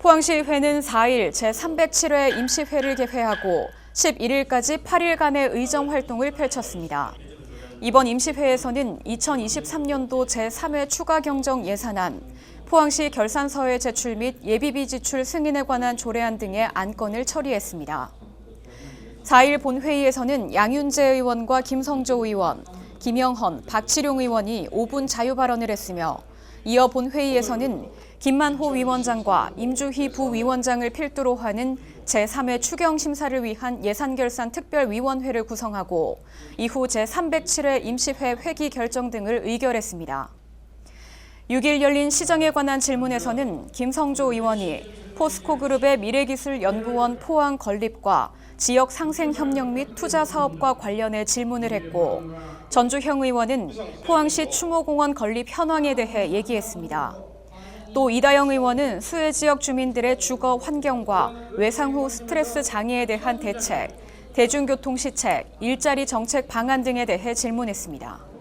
포항시의회는 4일 제307회 임시회를 개회하고 11일까지 8일간의 의정 활동을 펼쳤습니다. 이번 임시회에서는 2023년도 제3회 추가 경정 예산안, 포항시 결산서의 제출 및 예비비 지출 승인에 관한 조례안 등의 안건을 처리했습니다. 4일 본회의에서는 양윤재 의원과 김성조 의원, 김영헌, 박치룡 의원이 5분 자유 발언을 했으며 이어 본회의에서는 김만호 위원장과 임주희 부위원장을 필두로 하는 제3회 추경 심사를 위한 예산결산 특별위원회를 구성하고 이후 제307회 임시회 회기 결정 등을 의결했습니다. 6일 열린 시정에 관한 질문에서는 김성조 의원이 포스코그룹의 미래기술연구원 포항 건립과 지역 상생 협력 및 투자 사업과 관련해 질문을 했고 전주형 의원은 포항시 추모공원 건립 현황에 대해 얘기했습니다. 또 이다영 의원은 수해 지역 주민들의 주거 환경과 외상 후 스트레스 장애에 대한 대책, 대중교통 시책, 일자리 정책 방안 등에 대해 질문했습니다.